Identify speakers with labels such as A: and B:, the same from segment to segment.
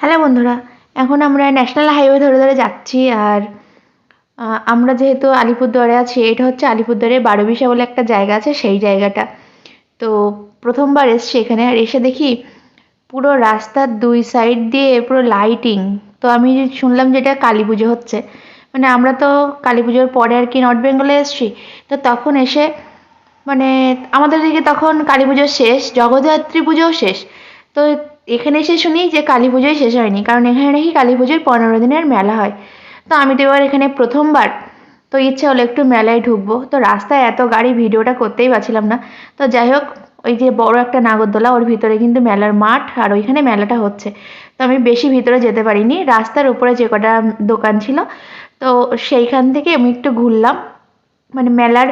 A: Hello বন্ধুরা, এখন আমরা ন্যাশনাল হাইওয়ে ধরে ধরে যাচ্ছি আর আমরা যেহেতু আলিপুরদুয়ারে আছি, এটা হচ্ছে আলিপুরদুয়ারে বারোবিশা বলে একটা জায়গা আছে, সেই জায়গাটা। তো প্রথমবার এসছি এখানে আর এসে দেখি পুরো রাস্তার দুই সাইড দিয়ে পুরো লাইটিং তো আমি শুনলাম যেটা কালী পুজো হচ্ছে মানে আমরা তো কালী পুজোর পরে আর কি নর্থ বেঙ্গলে এসছি, তো তখন এসে মানে আমাদের দিকে তখন কালী পুজো শেষ, জগদ্ধাত্রী পুজোও শেষ। তো এখানে এসে শুনি যে কালী পুজোই শেষ হয়নি, কারণ এখানে নাকি কালী পুজোর পনেরো দিনের মেলা হয়। তো আমি তো এবার এখানে প্রথমবার, তো ইচ্ছে হলো একটু মেলায় ঢুকবো। তো রাস্তায় এত গাড়ি, ভিডিওটা করতেই পারছিলাম না। তো যাই হোক, ওই যে বড় একটা নাগরদোলা, ওর ভিতরে কিন্তু মেলার মাঠ, আর ওইখানে মেলাটা হচ্ছে। তো আমি বেশি ভিতরে যেতে পারিনি, রাস্তার উপরে যে কটা দোকান ছিল, তো সেইখান থেকে আমি একটু ঘুরলাম। মানে মেলার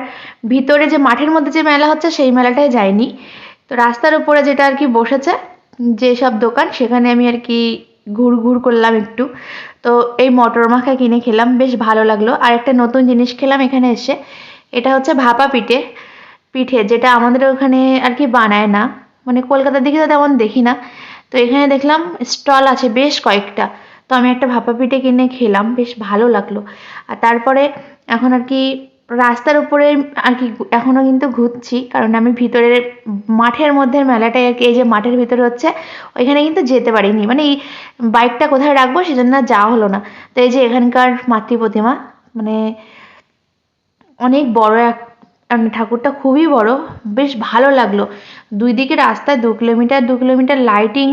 A: ভিতরে যে মাঠের মধ্যে যে মেলা হচ্ছে, সেই মেলাটায় যাইনি। তো রাস্তার উপরে যেটা আর কি বসেছে যেসব দোকান, সেখানে আমি আর কি ঘুর ঘুর করলাম একটু। তো এই মটর মাখা কিনে খেলাম, বেশ ভালো লাগল। আর একটা নতুন জিনিস খেলাম এখানে এসে, এটা হচ্ছে ভাপা পিঠে পিঠে, যেটা আমাদের ওখানে আর কি বানায় না। মানে কলকাতার দিকে তো তেমন দেখি না। তো এখানে দেখলাম স্টল আছে বেশ কয়েকটা। তো আমি একটা ভাপা পিঠে কিনে খেলাম, বেশ ভালো লাগল। আর তারপরে এখন আর কি রাস্তার উপরে আর কি এখনও কিন্তু ঘুরছি, কারণ আমি ভিতরের মাঠের মধ্যে মেলাটাই আর কি, এই যে মাঠের ভিতরে হচ্ছে, ওইখানে কিন্তু যেতে পারিনি। মানে এই বাইকটা কোথায় রাখব সেজন্য যাওয়া হলো না। তো এই যে এখানকার মাতৃ প্রতিমা মানে অনেক বড় এক মানে ঠাকুরটা খুবই বড়, বেশ ভালো লাগল। দুই দিকে রাস্তায় দু কিলোমিটার দু কিলোমিটার লাইটিং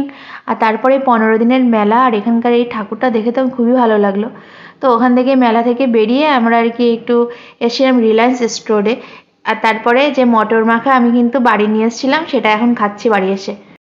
A: আর তারপরে পনেরো দিনের মেলা, আর এখানকার এই ঠাকুরটা দেখে তো খুবই ভালো লাগল। তো ওখান থেকে মেলা থেকে বেরিয়ে আমরা আর কি একটু এসেছিলাম রিলায়েন্স স্টোরে আর তারপরে যে মটর মাখা আমি কিন্তু বাড়ি নিয়ে এসেছিলাম, সেটা এখন খাচ্ছি বাড়ি এসে।